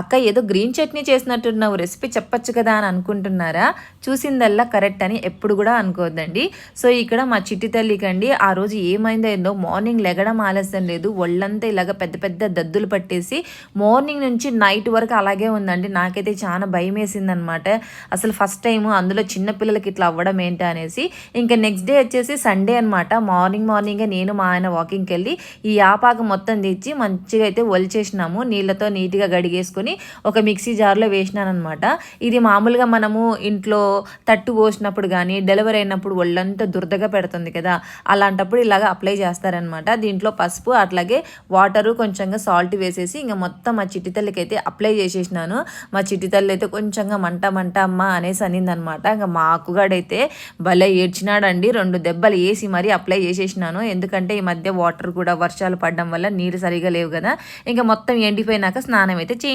అక్క ఏదో green chutney చేసినట్టున్నావు recipe చెప్పచ్చు కదా అని అనుకుంటున్నారా? చూసిందల్లా కరెక్ట్ అని ఎప్పుడు కూడా అనుకోవద్దండి సో ఇక్కడ మా చిట్టి తల్లికండి ఆ రోజు ఏమైందో ఏందో మార్నింగ్ లెగడం ఆలస్యం లేదు. ఒళ్ళంతా ఇలాగ పెద్ద పెద్ద దద్దులు పట్టేసి మార్నింగ్ నుంచి నైట్ వరకు అలాగే ఉందండి. నాకైతే చాలా భయం వేసిందనమాట అసలు ఫస్ట్ టైం అందులో చిన్న పిల్లలకి ఇట్లా అవ్వడం ఏంటి అనేసి. ఇంకా నెక్స్ట్ డే వచ్చేసి సండే అనమాట. మార్నింగ్ మార్నింగే నేను మా ఆయన వాకింగ్కి వెళ్ళి ఈ ఆపాకు మొత్తం తెచ్చి మంచిగా అయితే ఒలిచేసినాము. నీళ్ళతో నీట్గా గడిగేసుకొని ఒక మిక్సీ జార్లో వేసినానమాట అనమాట ఇది మామూలుగా మనము ఇంట్లో తట్టు పోసినప్పుడు కానీ డెలివరీ అయినప్పుడు ఒళ్ళంతా దురదగా పెడుతుంది కదా. అలాంటప్పుడు ఇలాగ అప్లై చేస్తారనమాట దీంట్లో పసుపు అట్లాగే వాటరు కొంచెంగా సాల్ట్ వేసేసి ఇంకా మొత్తం మా చిట్టి తల్లికి అయితే అప్లై చేసేసినాను. మా చిట్టి తల్లి అయితే కొంచెంగా మంట మంట అమ్మ అనేసి అనిందనమాట ఇంకా మా అక్కుగాడైతే భలే ఏడ్చినాడండి. రెండు దెబ్బలు వేసి మరీ అప్లై చేసేసినాను. ఎందుకంటే ఈ మధ్య వాటర్ కూడా వర్షాలు పడడం వల్ల నీరు సరిగా లేవు కదా. ఇంకా మొత్తం ఎండిపోయినాక స్నానం అయితే చేయి